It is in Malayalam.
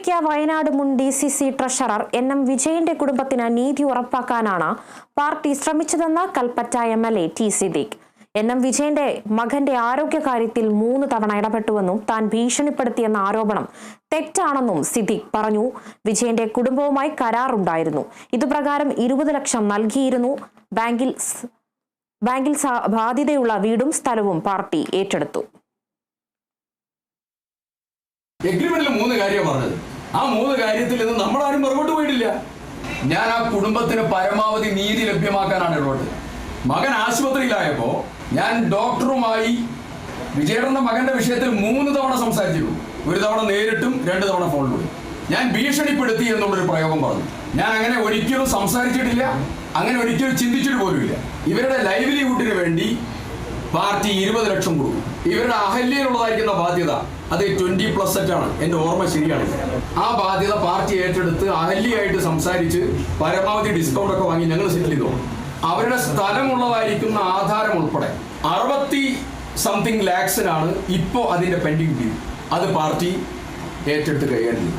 ഒറ്റയ്ക്ക് വയനാട് മുൻ D C C treasurer N M വിജയന്റെ കുടുംബത്തിന് നീതി ഉറപ്പാക്കാനാണ് party ശ്രമിച്ചതെന്ന് Kalpetta M L A T Siddique. N M വിജയന്റെ മകന്റെ ആരോഗ്യകാര്യത്തിൽ മൂന്ന് തവണ ഇടപെട്ടുവെന്നും താൻ ഭീഷണിപ്പെടുത്തിയെന്ന ആരോപണം തെറ്റാണെന്നും സിദ്ദീഖ് പറഞ്ഞു. വിജയന്റെ കുടുംബവുമായി കരാറുണ്ടായിരുന്നു. ഇതുപ്രകാരം ഇരുപത് ലക്ഷം നൽകിയിരുന്നു. ബാങ്കിൽ ബാങ്കിൽ ബാധ്യതയുള്ള വീടും സ്ഥലവും പാർട്ടി ഏറ്റെടുത്തു. എഗ്രിമെന്റിൽ മൂന്ന് കാര്യം പറഞ്ഞത്. ആ മൂന്ന് കാര്യത്തിൽ നിന്ന് നമ്മളാരും പുറകോട്ട് പോയിട്ടില്ല. ഞാൻ ആ കുടുംബത്തിന് പരമാവധി നീതി ലഭ്യമാക്കാനാണ് ഇടപെട്ട് മകൻ ആശുപത്രിയിലായപ്പോ ഞാൻ ഡോക്ടറുമായി വിജയടന്റെ മകന്റെ വിഷയത്തിൽ മൂന്ന് തവണ സംസാരിച്ചിരുന്നു. ഒരു തവണ നേരിട്ടും രണ്ട് തവണ ഫോണിലൂടെ ഞാൻ ഭീഷണിപ്പെടുത്തി എന്നുള്ളൊരു പ്രയോഗം പറഞ്ഞു. ഞാൻ അങ്ങനെ ഒരിക്കലും സംസാരിച്ചിട്ടില്ല. അങ്ങനെ ഒരിക്കലും ചിന്തിച്ചിട്ട് പോലുമില്ല. ഇവരുടെ ലൈവ്ലിഹുഡിന് വേണ്ടി പാർട്ടി ഇരുപത് ലക്ഷം കൊടുക്കും. ഇവരുടെ അഹല്യയിലുള്ളതായിരിക്കുന്ന ബാധ്യത അത് ട്വന്റി പ്ലസ് ആണ്. എന്റെ ഓർമ്മ ശരിയാണ്. ആ ബാധ്യത പാർട്ടി ഏറ്റെടുത്ത് അഹല്യയായിട്ട് സംസാരിച്ച് പരമാവധി ഡിസ്കൗണ്ട് ഒക്കെ വാങ്ങി ഞങ്ങൾ സെറ്റിൽ ചെയ്തു. അവരുടെ സ്ഥലമുള്ളതായിരിക്കുന്ന ആധാരം ഉൾപ്പെടെ അറുപത്തി സംതിങ് ലാക്സിനാണ് ഇപ്പോൾ അതിന്റെ പെൻഡിങ് ഡ്യൂ അത് പാർട്ടി ഏറ്റെടുത്ത് കൈകാര്യം